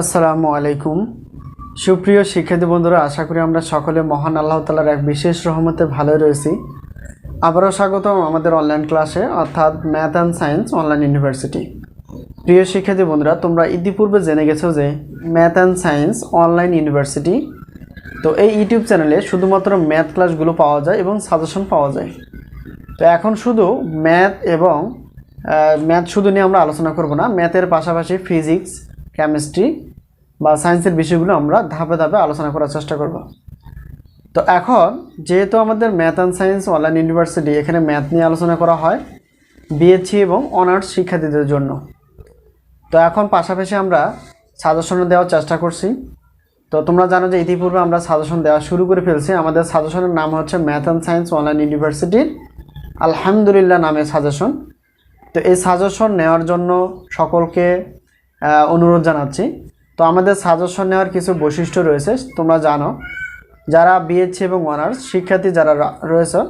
আসসালামু আলাইকুম। সুপ্রিয় শিক্ষার্থী বন্ধুরা, আশা করি আমরা সকলে মহান আল্লাহ তালার এক বিশেষ রহমতে ভালো রয়েছি। আবারও স্বাগতম আমাদের অনলাইন ক্লাসে অর্থাৎ math and science online university প্রিয় শিক্ষার্থী বন্ধুরা, তোমরা ইতিপূর্বে জেনে গেছো যে math and science online university তো এই ইউটিউব চ্যানেলে শুধুমাত্র ম্যাথ ক্লাসগুলো পাওয়া যায় এবং সাজেশন পাওয়া যায়। তো এখন শুধু ম্যাথ এবং ম্যাথ শুধু নিয়ে আমরা আলোচনা করব না ম্যাথের পাশাপাশি ফিজিক্স কেমিস্ট্রি বা সায়েন্সের বিষয়গুলো আমরা ধাপে ধাপে আলোচনা করার চেষ্টা করব। তো এখন যেহেতু আমাদের math and science online university এখানে ম্যাথ নিয়ে আলোচনা করা হয় বিএসসি এবং অনার্স শিক্ষার্থীদের জন্য। তো এখন পাশাপাশি আমরা সাজেশন দেওয়ার চেষ্টা করছি। তো তোমরা জানো যে ইতিপূর্বে আমরা সাজেশন দেওয়া শুরু করে ফেলছি। আমাদের সাজেশনের নাম হচ্ছে ম্যাথ অ্যান্ড সায়েন্স অনলাইন ইউনিভার্সিটির আলহামদুলিল্লাহ নামে সাজেশন তো এই সাজেশন নেওয়ার জন্য সকলকে অনুরোধ জানাচ্ছি। তো আমাদের সাজেশন নেওয়ার কিছু বৈশিষ্ট্য রয়েছে, তোমরা জানো। যারা বিএসসি এবং অনার্স শিক্ষার্থী যারা রয়েছে,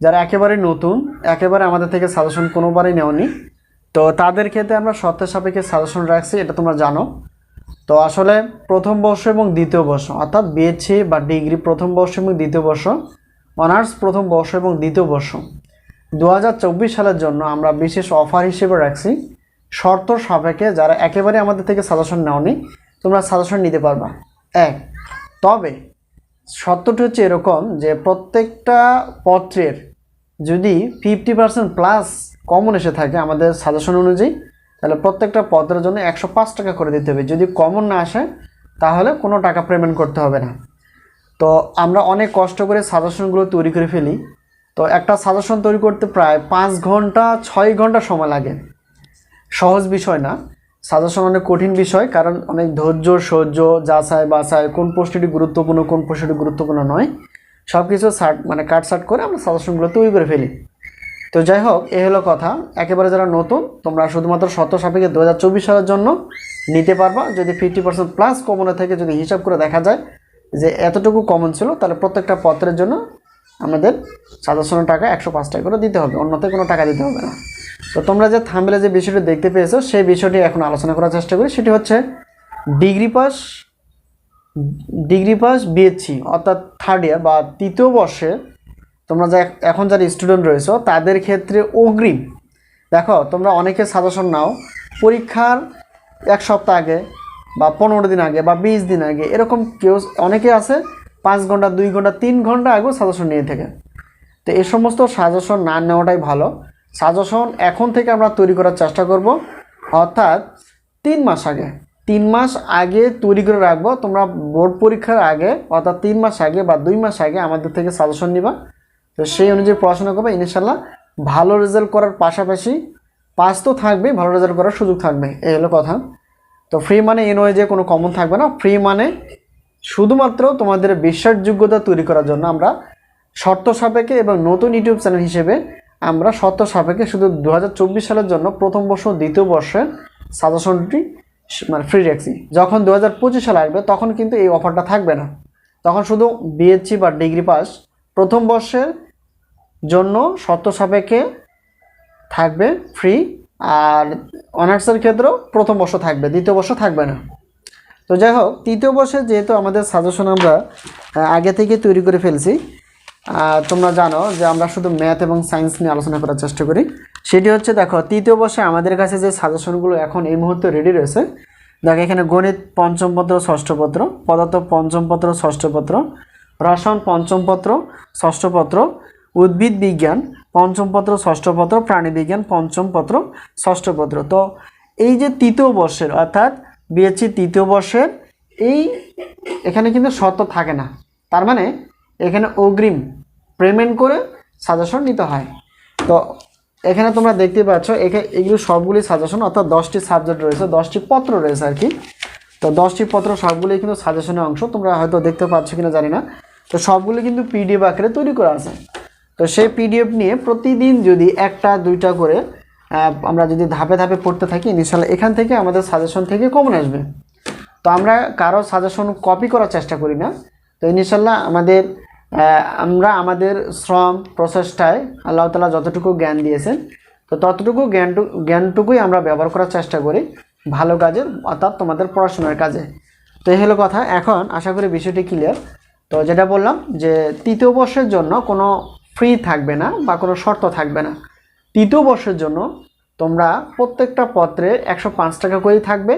যারা একেবারে নতুন, একেবারে আমাদের থেকে সাজেশন কোনোবারই নেওনি, তো তাদের ক্ষেত্রে আমরা সত্যের সাপেক্ষে সাজেশন রাখছি, এটা তোমরা জানো। তো আসলে প্রথম বর্ষ এবং দ্বিতীয় বর্ষ, অর্থাৎ বিএসসি বা ডিগ্রি প্রথম বর্ষ এবং দ্বিতীয় বর্ষ অনার্স প্রথম বর্ষ এবং দ্বিতীয় বর্ষ। দু হাজার চব্বিশ সালের জন্য আমরা বিশেষ অফার হিসেবে রাখছি। শর্ত সাপেক্ষে যারা একেবারে আমাদের থেকে সাজেশন নেওনি, তোমরা সাজেশন নিতে পারবা। এক, তবে শর্তটি হচ্ছে এরকম যে প্রত্যেকটা পত্রের যদি ফিফটি পার্সেন্ট প্লাস কমন এসে থাকে আমাদের সাজেশন অনুযায়ী, তাহলে প্রত্যেকটা পত্রের জন্য একশো পাঁচ টাকা করে দিতে হবে। যদি কমন না আসে, তাহলে কোনো টাকা পেমেন্ট করতে হবে না। তো আমরা অনেক কষ্ট করে সাজেশনগুলো তৈরি করে ফেলি। তো একটা সাজেশন তৈরি করতে প্রায় পাঁচ ঘণ্টা, ছয় ঘণ্টা সময় লাগে। সহজ বিষয় না, সাজেশন অনেক কঠিন বিষয়, কারণ অনেক ধৈর্য, সহ্য, যাচাই, বাছাই, কোন প্রশ্নটি গুরুত্বপূর্ণ, কোন প্রশ্নটি গুরুত্বপূর্ণ নয় সব কিছু সার্ট মানে কাট সার্ট করে আমরা সাজেশনগুলো তৈরি করে ফেলি। তো যাই হোক, এ হলো কথা, একেবারে যারা নতুন, তোমরা শুধুমাত্র শর্ত সাপেক্ষে দু হাজার সালের জন্য নিতে পারবা, যদি ফিফটি পার্সেন্ট প্লাস কমনে থেকে যদি হিসাব করে দেখা যায় যে এতটুকু কমন ছিল, তাহলে প্রত্যেকটা পত্রের জন্য আমাদের সাজেশনের টাকা একশো পাঁচ টাকা করে দিতে হবে, অন্যতে কোনো টাকা দিতে হবে না। তো তোমরা যে থামবেলে যে বিষয়টি দেখতে পেয়েছ, সেই বিষয়টি এখন আলোচনা করার চেষ্টা করি। সেটি হচ্ছে degree pass degree pass BSc অর্থাৎ থার্ড ইয়ার বা তৃতীয় বর্ষে তোমরা যা এখন যারা স্টুডেন্ট রয়েছো, তাদের ক্ষেত্রে অগ্রিম। দেখো, তোমরা অনেকে সাজেশন নাও, পরীক্ষার এক সপ্তাহ আগে বা পনেরো দিন আগে বা বিশ দিন আগে, এরকম কেউ, অনেকে আছে, পাঁচ ঘণ্টা, দুই ঘণ্টা, তিন ঘণ্টা আগেও সাজেশন নিয়ে থাকে। তো এ সমস্ত সাজেশন না নেওয়াটাই ভালো। সাজেশন এখন থেকে আমরা তৈরি করার চেষ্টা করব। অর্থাৎ তিন মাস আগে, তিন মাস আগে তৈরি করে রাখব। তোমরা বোর্ড পরীক্ষার আগে, অর্থাৎ তিন মাস আগে বা দুই মাস আগে আমাদের থেকে সাজেশন নিবা। তো সেই অনুযায়ী পড়াশোনা করবে। ইনশাল্লাহ ভালো রেজাল্ট করার পাশাপাশি পাস তো থাকবে ভালো রেজাল্ট করার সুযোগ থাকবে এই হলো কথা। তো ফ্রি মানে এ নয় যে কোনো কমন থাকবে না। ফ্রি মানে শুধুমাত্র তোমাদের বিশ্বাসযোগ্যতা তৈরি করার জন্য আমরা শর্ত সাপেক্ষে এবং নতুন ইউটিউব চ্যানেল হিসেবে আমরা শর্ত সাপেক্ষে শুধু দু হাজার চব্বিশ সালের জন্য প্রথম বর্ষ দ্বিতীয় বর্ষের সাজেশনটি মানে ফ্রি রাখছি যখন দু সালে আসবে, তখন কিন্তু এই অফারটা থাকবে না। তখন শুধু বিএসসি বা ডিগ্রি পাস প্রথম বর্ষের জন্য শর্ত সাপেক্ষে থাকবে ফ্রি আর অনার্সের ক্ষেত্রেও প্রথম বর্ষ থাকবে, দ্বিতীয় বর্ষ থাকবে না। তো যাই হোক, তৃতীয় বর্ষে যেহেতু আমাদের সাজেশন আমরা আগে থেকে তৈরি করে ফেলছি তোমরা জানো যে আমরা শুধু ম্যাথ এবং সায়েন্স নিয়ে আলোচনা করার চেষ্টা করি। সেটি হচ্ছে দেখো, তৃতীয় বর্ষে আমাদের কাছে যে সাজেশনগুলো এখন এই মুহূর্তে রেডি রয়েছে, দেখো এখানে গণিত পঞ্চম পত্র, ষষ্ঠ পত্র, পদার্থ পঞ্চম পত্র, ষষ্ঠ পত্র, রসায়ন পঞ্চম পত্র, ষষ্ঠ পত্র, উদ্ভিদ বিজ্ঞান পঞ্চম পত্র, ষষ্ঠ পত্র, প্রাণী বিজ্ঞান পঞ্চম পত্র, ষষ্ঠ পত্র। তো এই যে তৃতীয় বর্ষের, অর্থাৎ বিএসসি তৃতীয় বর্ষের, এই এখানে কিন্তু শর্ত থাকে না। তার মানে এখানে অগ্রিম পেমেন্ট করে সাজেশন নিতে হয়। তো এখানে তোমরা দেখতে পাচ্ছ এখানে এগুলো সবগুলি সাজেশন অর্থাৎ দশটি সাবজেক্ট রয়েছে, দশটি পত্র রয়েছে আর কি। তো দশটি পত্র সবগুলি কিন্তু সাজেশনের অংশ, তোমরা হয়তো দেখতে পাচ্ছ কিনা জানি না। তো সবগুলি কিন্তু পিডিএফ আকারে তৈরি করা আছে। তো সেই পিডিএফ নিয়ে প্রতিদিন যদি একটা, দুইটা করে আমরা যদি ধাপে ধাপে পড়তে থাকি ইনশাল্লাহ এখান থেকে আমাদের সাজেশন থেকে কমন আসবে। তো আমরা কারও সাজেশন কপি করার চেষ্টা করি না। তো ইনশাল্লাহ আমাদের আমরা আমাদের শ্রম প্রচেষ্টায় আল্লাহ তালা যতটুকু জ্ঞান দিয়েছেন, তো ততটুকু জ্ঞানটু জ্ঞানটুকুই আমরা ব্যবহার করার চেষ্টা করি ভালো কাজের অর্থাৎ তোমাদের পড়াশোনার কাজে। তো এই হলো কথা। এখন আশা করি বিষয়টি ক্লিয়ার তো যেটা বললাম যে তৃতীয় বর্ষের জন্য কোনো ফ্রি থাকবে না বা কোনো শর্ত থাকবে না। তৃতীয় বর্ষের জন্য তোমরা প্রত্যেকটা পত্রে একশো পাঁচ টাকা করেই থাকবে।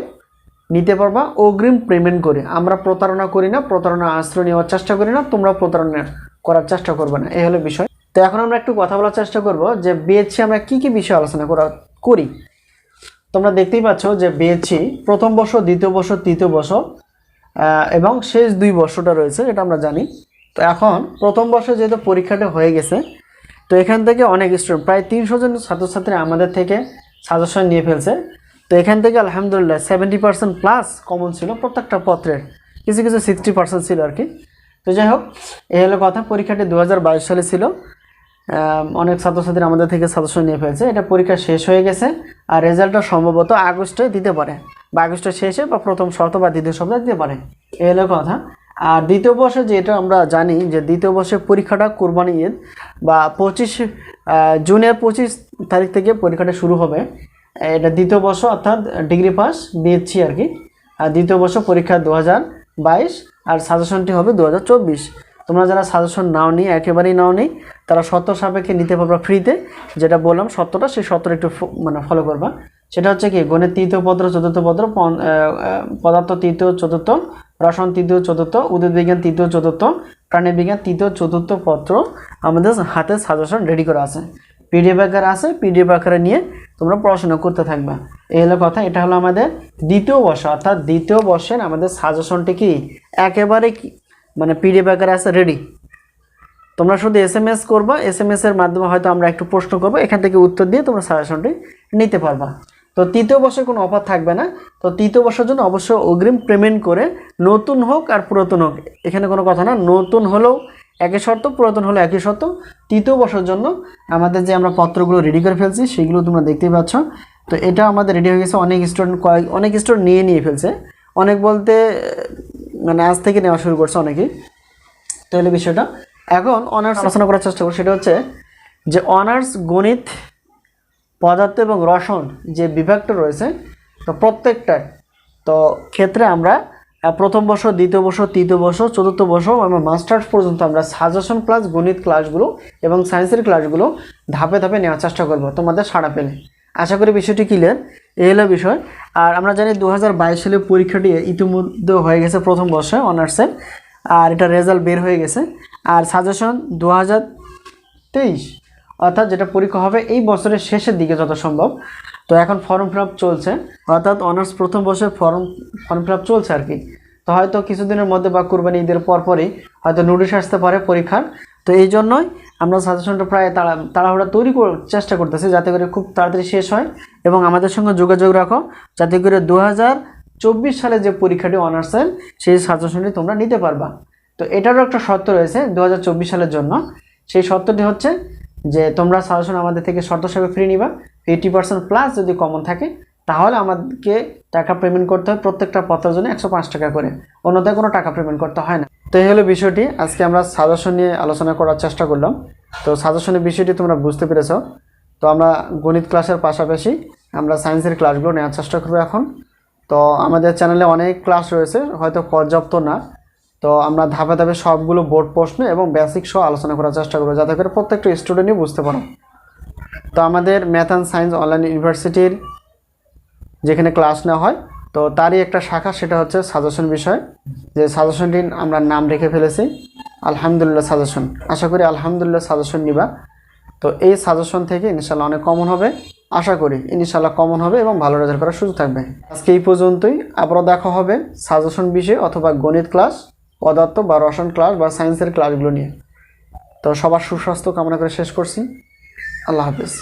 নিতে পারবা। অগ্রিম পেমেন্ট করে। আমরা প্রতারণা করি না, প্রতারণা আশ্রয় নেওয়ার চেষ্টা করি না, তোমরা প্রতারণা করার চেষ্টা করবে না। এই হলো বিষয়। তো এখন আমরা একটু কথা বলার চেষ্টা করব যে বিএসসি আমরা কি কি বিষয় আলোচনা করা, করি। তোমরা দেখতেই পাচ্ছ যে বিএসসি প্রথম বর্ষ, দ্বিতীয় বর্ষ, তৃতীয় বর্ষ এবং শেষ দুই বর্ষটা রয়েছে, এটা আমরা জানি। তো এখন প্রথম বর্ষে যেহেতু পরীক্ষাটা হয়ে গেছে, তো এখান থেকে অনেক স্টুডেন্ট প্রায় তিনশো জন ছাত্রছাত্রী আমাদের থেকে সাজেশন নিয়ে ফেলছে। তো এখান থেকে আলহামদুলিল্লাহ সেভেন্টি পার্সেন্ট প্লাস কমন ছিল প্রত্যেকটা পত্রের। কিছু কিছু সিক্সটি পার্সেন্ট ছিল আর কি। তো যাই হোক এই হলো কথা। পরীক্ষাটি দু হাজার বাইশ সালে ছিল। অনেক ছাত্রছাত্রী আমাদের থেকে সাজেশন নিয়ে ফেলছে। এটা পরীক্ষা শেষ হয়ে গেছে আর রেজাল্টটা সম্ভবত আগস্টে দিতে পারে। বা আগস্টের শেষে বা প্রথম সপ্তাহ বা দ্বিতীয় সপ্তাহে দিতে পারে। এই হলো কথা। আর দ্বিতীয় বর্ষে যেটা আমরা জানি যে দ্বিতীয় বর্ষে পরীক্ষাটা কোরবানি ঈদ বা পঁচিশ জুনের পঁচিশ তারিখ থেকে পরীক্ষাটা শুরু হবে। এটা দ্বিতীয় বর্ষ অর্থাৎ ডিগ্রি পাস বিএসসি আর কি। আর দ্বিতীয় বর্ষ পরীক্ষা দু হাজার বাইশ, আর সাজেশনটি হবে দু হাজার চব্বিশ। তোমরা যারা সাজেশন নাও নি একেবারেই নাও নি তারা সত্য সাপেক্ষে নিতে পারবা ফ্রিতে যেটা বললাম সত্যটা সেই সত্যটা একটু মানে ফলো করবা। সেটা হচ্ছে কি, গণিত তৃতীয় পত্র চতুর্থ পত্র পদার্থ তৃতীয়, চতুর্থ, রসায়ন তৃতীয়, চতুর্থ, উদ্ভিদ বিজ্ঞান তৃতীয়, চতুর্থ, প্রাণী বিজ্ঞান তৃতীয়, চতুর্থ পত্র আমাদের হাতে সাজেশন রেডি করা আছে। পিডিএফ আকারে আছে পিডিএফ আকারে নিয়ে তোমরা পড়াশোনা করতে থাকবা। এই হলো কথা, এটা হলো আমাদের দ্বিতীয় বর্ষ, অর্থাৎ দ্বিতীয় বর্ষের আমাদের সাজেশনটি কি? একেবারে মানে পিডিএফ আকারে আছে রেডি তোমরা শুধু এস এম এস করবা এস এম এস এর মাধ্যমে হয়তো আমরা একটু প্রশ্ন করব, এখান থেকে উত্তর দিয়ে তোমরা সাজেশনটি নিতে পারবা। তো তৃতীয় বর্ষে কোনো অফার থাকবে না, তো তৃতীয় বর্ষের জন্য অবশ্যই অগ্রিম পেমেন্ট করে নতুন হোক আর পুরাতন হোক, এখানে কোনো কথা না, নতুন হলেও একই শর্ত, পুরাতন হলো একই শর্ত। তৃতীয় বর্ষের জন্য আমাদের যে আমরা পত্রগুলো রেডি করে ফেলছি, সেগুলো তোমরা দেখতেই পাচ্ছ। তো এটা আমাদের রেডি হয়ে গেছে, অনেক স্টুডেন্ট কয়েক, অনেক স্টুডেন্ট নিয়ে নিয়ে ফেলছে। অনেক বলতে মানে আজ থেকে নেওয়া শুরু করছে অনেকেই। তাহলে বিষয়টা, এখন অনার্স আলোচনা করার চেষ্টা করব সেটা হচ্ছে যে অনার্স গণিত, পদার্থ এবং রসায়ন যে বিভাগটা রয়েছে, তো প্রত্যেকটার, তো ক্ষেত্রে আমরা প্রথম বর্ষ, দ্বিতীয় বর্ষ, তৃতীয় বর্ষ, চতুর্থ বর্ষ এবং মাস্টার্স পর্যন্ত আমরা সাজেশন প্লাস গণিত ক্লাসগুলো এবং সায়েন্সের ক্লাসগুলো ধাপে ধাপে নেওয়ার চেষ্টা করব তোমাদের সাড়া পেলে। আশা করি বিষয়টি ক্লিয়ার এই হলো বিষয়। আর আমরা জানি দু হাজার বাইশ সালে পরীক্ষাটি ইতিমধ্যে হয়ে গেছে প্রথম বর্ষে অনার্সের আর এটা রেজাল্ট বের হয়ে গেছে। আর সাজেশন দু তেইশ, অর্থাৎ যেটা পরীক্ষা হবে এই বছরের শেষের দিকে যত সম্ভব। তো এখন ফর্ম ফিল চলছে। অর্থাৎ অনার্স প্রথম বছর ফর্ম ফর্ম ফিল চলছে আর কি। তো হয়তো কিছুদিনের মধ্যে বা কুরবানি ঈদের পরপরই হয়তো নোটিশ আসতে পারে পরীক্ষার। তো এই জন্যই আমরা সাজেশনটা প্রায় তাড়া, তাড়াহুড়া তৈরি চেষ্টা করতেছি যাতে করে খুব তাড়াতাড়ি শেষ হয় এবং আমাদের সঙ্গে যোগাযোগ রাখো যাতে করে দু চব্বিশ সালে যে পরীক্ষাটি অনার্সের সেই সাজেশনটি তোমরা নিতে পারবা। তো এটারও একটা শর্ত রয়েছে দু হাজার চব্বিশ সালের জন্য। সেই শর্তটি হচ্ছে যে তোমরা সাজেশন আমাদের থেকে শর্ত হিসাবে ফ্রি নিবা। এইটি পার্সেন্ট প্লাস যদি কমন থাকে, তাহলে আমাদেরকে টাকা পেমেন্ট করতে হয় প্রত্যেকটা পত্রের জন্য একশো পাঁচ টাকা করে। অন্যথায় কোনো টাকা পেমেন্ট করতে হয় না। তো এই হলো বিষয়টি। আজকে আমরা সাজেশন নিয়ে আলোচনা করার চেষ্টা করলাম। তো সাজেশনের বিষয়টি তোমরা বুঝতে পেরেছ। তো আমরা গণিত ক্লাসের পাশাপাশি আমরা সায়েন্সের ক্লাসগুলো নেওয়ার চেষ্টা করব এখন। তো আমাদের চ্যানেলে অনেক ক্লাস রয়েছে, হয়তো পর্যাপ্ত না। তো আমরা ধাপে ধাপে সবগুলো বোর্ড প্রশ্ন এবং বেসিক সহ আলোচনা করার চেষ্টা করব। যাতে করে প্রত্যেকটা স্টুডেন্টই বুঝতে পারো। তো আমাদের ম্যাথ অ্যান্ড সায়েন্স অনলাইন ইউনিভার্সিটির যেখানে ক্লাস নেওয়া হয়, তো তারই একটা শাখা, সেটা হচ্ছে সাজেশন বিষয়। যে সাজেশনটি আমরা নাম রেখে ফেলেছি। আলহামদুলিল্লাহ সাজেশন আশা করি আলহামদুলিল্লাহ সাজেশন নিবা। তো এই সাজেশন থেকে ইনশাল্লাহ অনেক কমন হবে। আশা করি ইনশাল্লাহ কমন হবে এবং ভালো রেজাল্ট করার সুযোগ থাকবে। আজকে এই পর্যন্তই। আবারও দেখা হবে সাজেশন বিষয় অথবা গণিত ক্লাস পদার্থ বা রসায়ন ক্লাস বা সায়েন্সের ক্লাসগুলো নিয়ে। তো সবার সুস্বাস্থ্য কামনা করে শেষ করছি। আল্লাহ হাফিজ।